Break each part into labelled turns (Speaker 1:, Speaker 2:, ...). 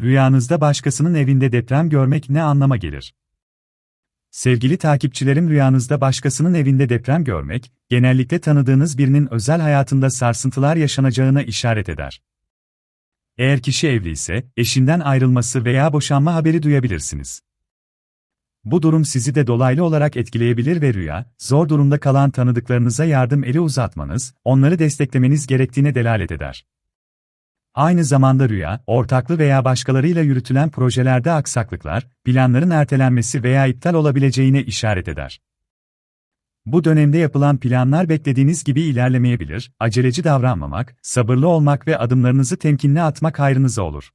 Speaker 1: Rüyanızda başkasının evinde deprem görmek ne anlama gelir? Sevgili takipçilerim rüyanızda başkasının evinde deprem görmek, genellikle tanıdığınız birinin özel hayatında sarsıntılar yaşanacağına işaret eder. Eğer kişi evli ise, eşinden ayrılması veya boşanma haberi duyabilirsiniz. Bu durum sizi de dolaylı olarak etkileyebilir ve rüya, zor durumda kalan tanıdıklarınıza yardım eli uzatmanız, onları desteklemeniz gerektiğine delalet eder. Aynı zamanda rüya, ortaklı veya başkalarıyla yürütülen projelerde aksaklıklar, planların ertelenmesi veya iptal olabileceğine işaret eder. Bu dönemde yapılan planlar beklediğiniz gibi ilerlemeyebilir, aceleci davranmamak, sabırlı olmak ve adımlarınızı temkinli atmak hayrınıza olur.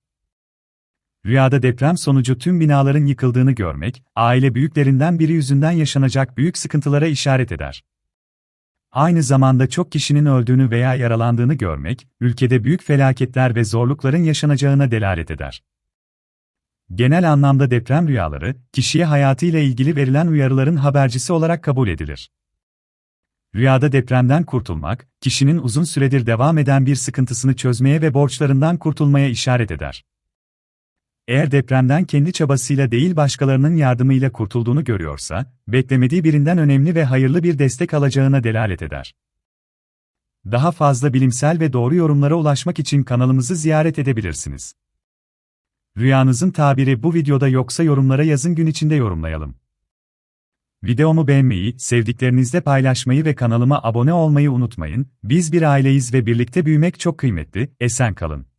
Speaker 1: Rüyada deprem sonucu tüm binaların yıkıldığını görmek, aile büyüklerinden biri yüzünden yaşanacak büyük sıkıntılara işaret eder. Aynı zamanda çok kişinin öldüğünü veya yaralandığını görmek, ülkede büyük felaketler ve zorlukların yaşanacağına delalet eder. Genel anlamda deprem rüyaları, kişiye hayatıyla ilgili verilen uyarıların habercisi olarak kabul edilir. Rüyada depremden kurtulmak, kişinin uzun süredir devam eden bir sıkıntısını çözmeye ve borçlarından kurtulmaya işaret eder. Eğer depremden kendi çabasıyla değil başkalarının yardımıyla kurtulduğunu görüyorsa, beklemediği birinden önemli ve hayırlı bir destek alacağına delalet eder. Daha fazla bilimsel ve doğru yorumlara ulaşmak için kanalımızı ziyaret edebilirsiniz. Rüyanızın tabiri bu videoda yoksa yorumlara yazın gün içinde yorumlayalım. Videomu beğenmeyi, sevdiklerinizle paylaşmayı ve kanalıma abone olmayı unutmayın. Biz bir aileyiz ve birlikte büyümek çok kıymetli. Esen kalın.